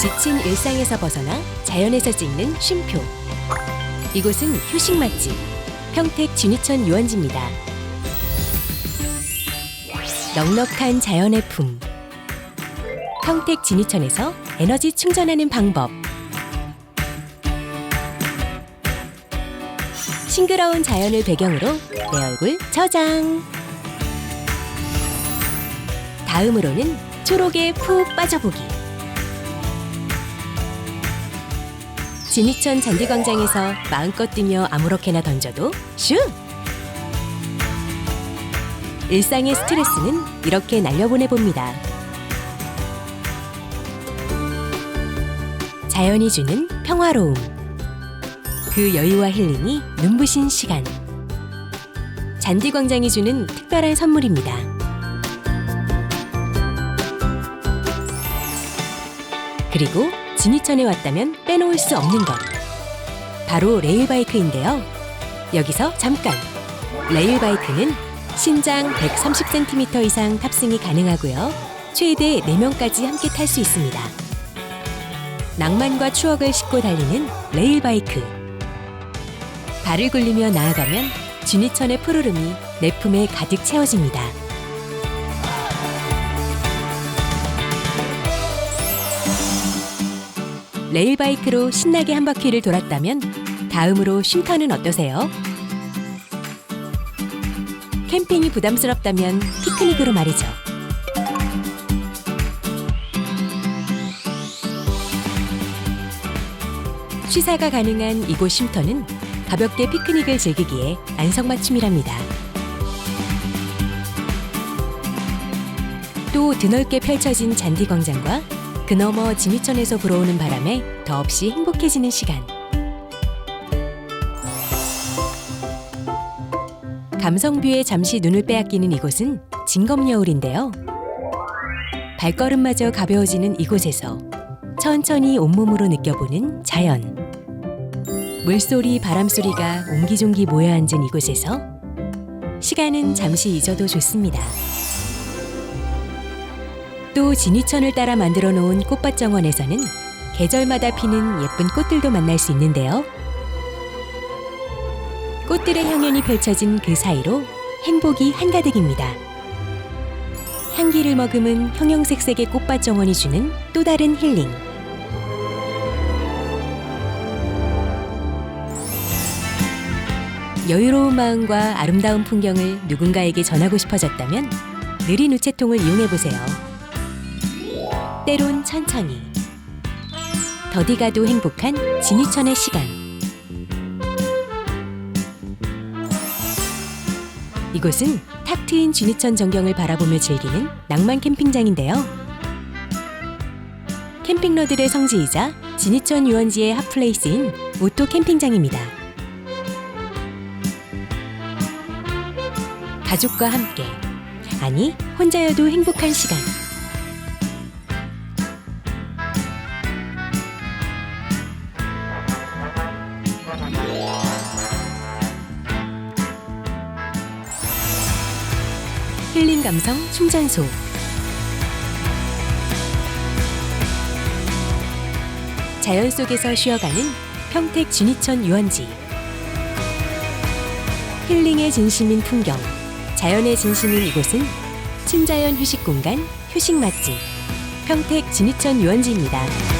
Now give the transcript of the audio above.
지친 일상에서 벗어나 자연에서 찍는 쉼표. 이곳은 휴식 맛집 평택 진이천 유원지입니다. 넉넉한 자연의 품. 평택 진이천에서 에너지 충전하는 방법. 싱그러운 자연을 배경으로 내 얼굴 저장. 다음으로는 초록에 푹 빠져보기. 진이천 잔디광장에서 마음껏 뛰며 아무렇게나 던져도 슛! 일상의 스트레스는 이렇게 날려보내봅니다. 자연이 주는 평화로움. 그 여유와 힐링이 눈부신 시간. 잔디광장이 주는 특별한 선물입니다. 그리고 진이천에 왔다면 빼놓을 수 없는 것. 바로 레일바이크인데요. 여기서 잠깐. 레일바이크는 신장 130cm 이상 탑승이 가능하고요. 최대 4명까지 함께 탈 수 있습니다. 낭만과 추억을 싣고 달리는 레일바이크. 발을 굴리며 나아가면 진이천의 푸르름이 내 품에 가득 채워집니다. 레일바이크로 신나게 한 바퀴를 돌았다면 다음으로 쉼터는 어떠세요? 캠핑이 부담스럽다면 피크닉으로 말이죠. 취사가 가능한 이곳 쉼터는 가볍게 피크닉을 즐기기에 안성맞춤이랍니다. 또 드넓게 펼쳐진 잔디 광장과 그 너머 진이천에서 불어오는 바람에 더없이 행복해지는 시간. 감성뷰에 잠시 눈을 빼앗기는 이곳은 진검여울인데요. 발걸음마저 가벼워지는 이곳에서 천천히 온몸으로 느껴보는 자연. 물소리, 바람소리가 옹기종기 모여 앉은 이곳에서 시간은 잠시 잊어도 좋습니다. 또 진이천을 따라 만들어 놓은 꽃밭 정원에서는 계절마다 피는 예쁜 꽃들도 만날 수 있는데요. 꽃들의 향연이 펼쳐진 그 사이로 행복이 한가득입니다. 향기를 머금은 형형색색의 꽃밭 정원이 주는 또 다른 힐링. 여유로운 마음과 아름다운 풍경을 누군가에게 전하고 싶어졌다면 느린 우체통을 이용해 보세요. 때론 천천히. 더디 가도 행복한 진이천의 시간. 이곳은 탁 트인 진이천 전경을 바라보며 즐기는 낭만 캠핑장인데요. 캠핑러들의 성지이자 진이천 유원지의 핫플레이스인 오토 캠핑장입니다. 가족과 함께 아니 혼자여도 행복한 시간 힐링 감성 충전소. 자연 속에서 쉬어가는 평택 진이천 유원지. 힐링의 진심인 풍경 자연의 진심인 이곳은 친자연 휴식 공간 휴식 맛집 평택 진이천 유원지입니다.